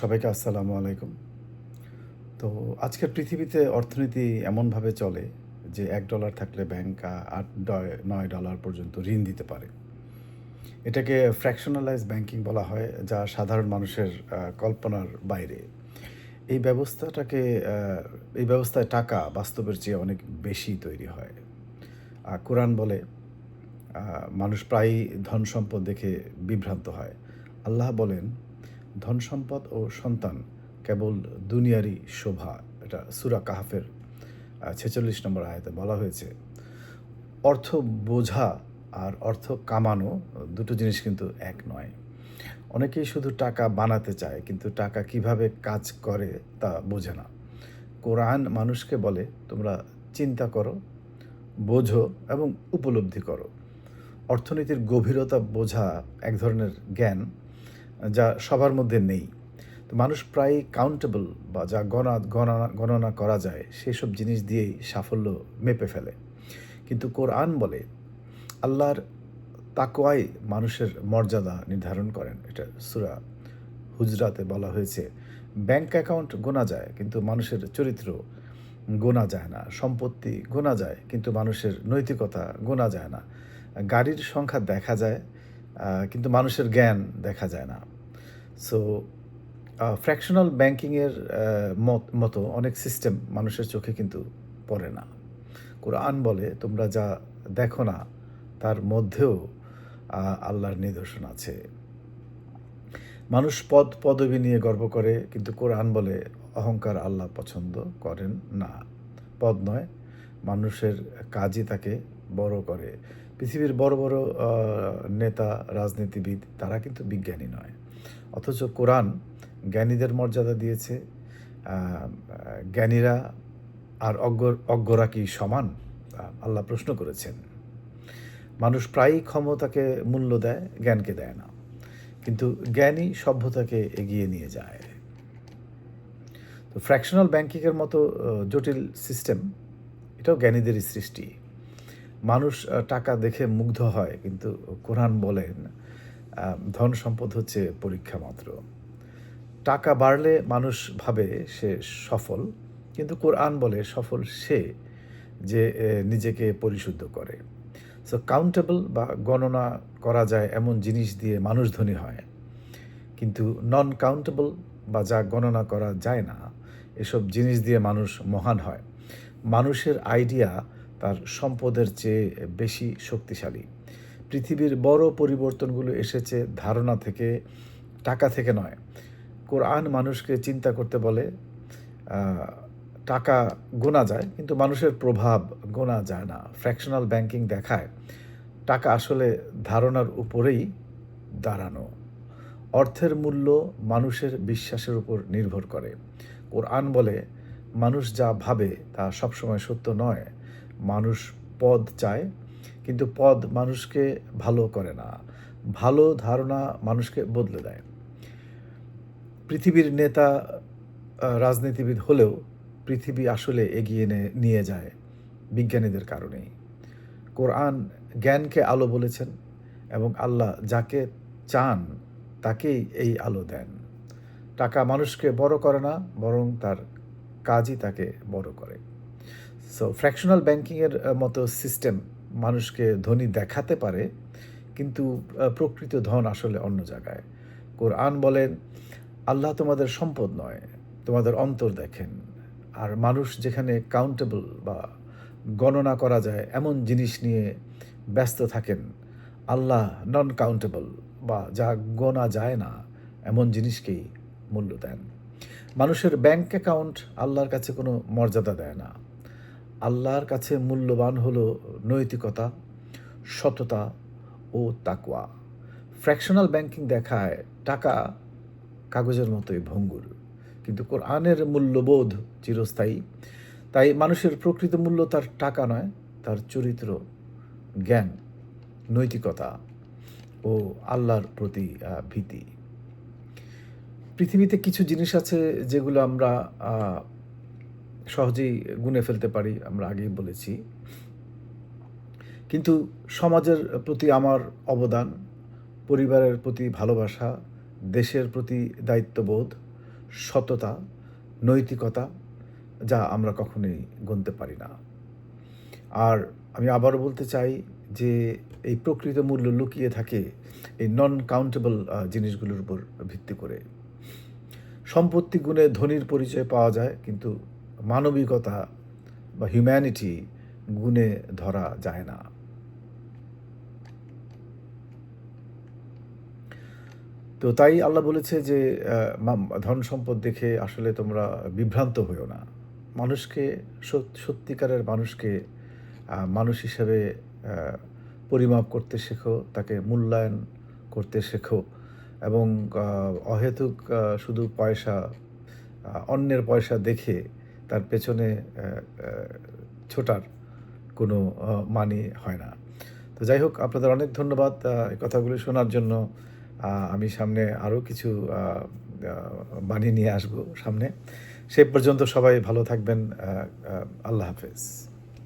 সবাইকে আসসালামু আলাইকুম। তো আজকের পৃথিবীতে অর্থনীতি এমনভাবে চলে যে এক ডলার থাকলে ব্যাংক আট নয় ডলার পর্যন্ত ঋণ দিতে পারে। এটাকে ফ্র্যাকশনালাইজ ব্যাংকিং বলা হয়, যা সাধারণ মানুষের কল্পনার বাইরে। এই ব্যবস্থাটাকে এই ব্যবস্থায় টাকা বাস্তবের চেয়ে অনেক বেশি তৈরি হয়। কোরআন বলে মানুষ প্রায়ই ধন সম্পদ দেখে বিভ্রান্ত হয়। আল্লাহ বলেন ধন সম্পদ ও সন্তান, কেবল দুনিয়ারই শোভা। এটা সুরা কাহাফের ছেচল্লিশ নম্বর আয়তে বলা হয়েছে। অর্থ বোঝা আর অর্থ কামানো দুটো জিনিস কিন্তু এক নয়। অনেকেই শুধু টাকা বানাতে চায়, কিন্তু টাকা কীভাবে কাজ করে তা বোঝে না। কোরআন মানুষকে বলে, তোমরা চিন্তা করো, বোঝো এবং উপলব্ধি করো। অর্থনীতির গভীরতা বোঝা এক ধরনের জ্ঞান যা সবার মধ্যে নেই। তো মানুষ প্রায় কাউন্টেবল বা যা গণা গণনা গণনা করা যায়, সেসব জিনিস দিয়েই সাফল্য মেপে ফেলে। কিন্তু কোরআন বলে, আল্লাহর তাকোয়াই মানুষের মর্যাদা নির্ধারণ করেন। এটা সুরা হুজরাতে বলা হয়েছে, ব্যাংক অ্যাকাউন্ট গোনা যায়, কিন্তু মানুষের চরিত্র গোনা যায় না। সম্পত্তি গোনা যায়, কিন্তু মানুষের নৈতিকতা গোনা যায় না। গাড়ির সংখ্যা দেখা যায় কিন্তু মানুষের জ্ঞান দেখা যায় না। সো ফ্র্যাকশনাল ব্যাংকিংয়ের মতো অনেক সিস্টেম মানুষের চোখে কিন্তু পড়ে না। কোরআন বলে, তোমরা যা দেখো না, তার মধ্যেও আল্লাহর নিদর্শন আছে। মানুষ পদ, পদবি নিয়ে গর্ব করে, কিন্তু কোরআন বলে, অহংকার আল্লাহ পছন্দ করেন না। পদ নয়, মানুষের কাজই তাকে বড় করে। পৃথিবীর বড় বড় নেতা, রাজনীতিবিদ, তারা কিন্তু বিজ্ঞানী নয়। অথচ কোরআন জ্ঞানীদের মর্যাদা দিয়েছে জ্ঞানীরা আর অজ্ঞ, অজ্ঞরা কি সমান? আল্লাহ প্রশ্ন করেছেন। মানুষ প্রায়ই ক্ষমতাকে মূল্য দেয়, জ্ঞানকে দেয় না। কিন্তু জ্ঞানই সভ্যতাকে এগিয়ে নিয়ে যায়। তো ফ্র্যাকশনাল ব্যাংকিংয়ের মতো জটিল সিস্টেম এটাও জ্ঞানীদেরই সৃষ্টি। মানুষ টাকা দেখে মুগ্ধ হয়, কিন্তু কোরআন বলেন ধন সম্পদ হচ্ছে পরীক্ষা মাত্র। টাকা বাড়লে মানুষ ভাবে সে সফল, কিন্তু কোরআন বলে সফল সে যে নিজেকে পরিশুদ্ধ করে। সো কাউন্টেবল বা গণনা করা যায় এমন জিনিস দিয়ে মানুষ ধনী হয়। কিন্তু নন কাউন্টেবল বা যা গণনা করা যায় না, এসব জিনিস দিয়ে মানুষ মহান হয়। মানুষের আইডিয়া তার সম্পদের চেয়ে বেশি শক্তিশালী। পৃথিবীর বড় পরিবর্তনগুলো এসেছে ধারণা থেকে, টাকা থেকে নয়। কোরআন মানুষকে চিন্তা করতে বলে টাকা গোনা যায়, কিন্তু মানুষের প্রভাব গোনা যায় না। ফ্র্যাকশনাল ব্যাংকিং দেখায়, টাকা আসলে ধারণার উপরেই দাঁড়ানো। অর্থের মূল্য মানুষের বিশ্বাসের উপর নির্ভর করে। কোরআন বলে, মানুষ যা ভাবে তা সবসময় সত্য নয়। মানুষ পদ চায় কিন্তু পদ মানুষকে ভালো করে না। ভালো ধারণা মানুষকে বদলে দেয়। পৃথিবীর নেতা রাজনীতিবিদ হলেও পৃথিবী আসলে এগিয়ে নিয়ে যায় বিজ্ঞানীদের কারণেই। কোরআন জ্ঞানকে আলো বলেছেন এবং আল্লাহ যাকে চান তাকেই এই আলো দেন। টাকা মানুষকে বড় করে না, বরং তার কাজই তাকে বড় করে। সো ফ্র্যাকশনাল ব্যাংকিংয়ের মতো সিস্টেম মানুষকে ধনী দেখাতে পারে, কিন্তু প্রকৃত ধন আসলে অন্য জায়গায়। কোরআন বলেন আল্লাহ তোমাদের সম্পদ নয়, তোমাদের অন্তর দেখেন। আর মানুষ যেখানে কাউন্টেবল বা গণনা করা যায়, এমন জিনিস নিয়ে ব্যস্ত থাকেন, আল্লাহ নন কাউন্টেবল বা যা গোনা যায় না, এমন জিনিসকেই মূল্য দেন। মানুষের ব্যাংক অ্যাকাউন্ট আল্লাহর কাছে কোনো মর্যাদা দেয় না। আল্লাহর কাছে মূল্যবান হলো নৈতিকতা, সততা ও তাকুয়া ফ্র্যাকশনাল ব্যাংকিং দেখায় টাকা কাগজের মতোই ভঙ্গুর। কিন্তু কোরআনের মূল্যবোধ চিরস্থায়ী। তাই মানুষের প্রকৃত মূল্য তার টাকা নয়, তার চরিত্র, জ্ঞান, নৈতিকতা ও আল্লাহর প্রতি ভীতি। পৃথিবীতে কিছু জিনিস আছে যেগুলো আমরা সহজেই গুনে ফেলতে পারি, আমরা আগেই বলেছি। কিন্তু সমাজের প্রতি আমার অবদান, পরিবারের প্রতি ভালোবাসা, দেশের প্রতি দায়িত্ববোধ, সততা, নৈতিকতা, যা আমরা কখনোই গুনতে পারি না। আর আমি আবারও বলতে চাই যে, এই প্রকৃত মূল্য লুকিয়ে থাকে এই নন কাউন্টেবল জিনিসগুলোর উপর ভিত্তি করে। সম্পত্তি গুণে ধনীর পরিচয় পাওয়া যায়, কিন্তু মানবিকতা বা হিউম্যানিটি গুণে ধরা যায় না। তো তাই আল্লাহ বলেছে যে ধন সম্পদ দেখে আসলে তোমরা বিভ্রান্ত হইও না। মানুষকে, সত- সত্যিকারের মানুষকে মানুষ হিসেবে পরিমাপ করতে শেখো, তাকে মূল্যায়ন করতে শেখো এবং অহেতুক শুধু পয়সা অন্যের পয়সা দেখে তার পেছনে ছোটার কোনো মানে হয় না। তো যাই হোক, আপনাদের অনেক ধন্যবাদ এই কথাগুলো শোনার জন্য। আমি সামনে আরও কিছু বানিয়ে নিয়ে আসব সামনে। সে পর্যন্ত সবাই ভালো থাকবেন আল্লাহ হাফেজ।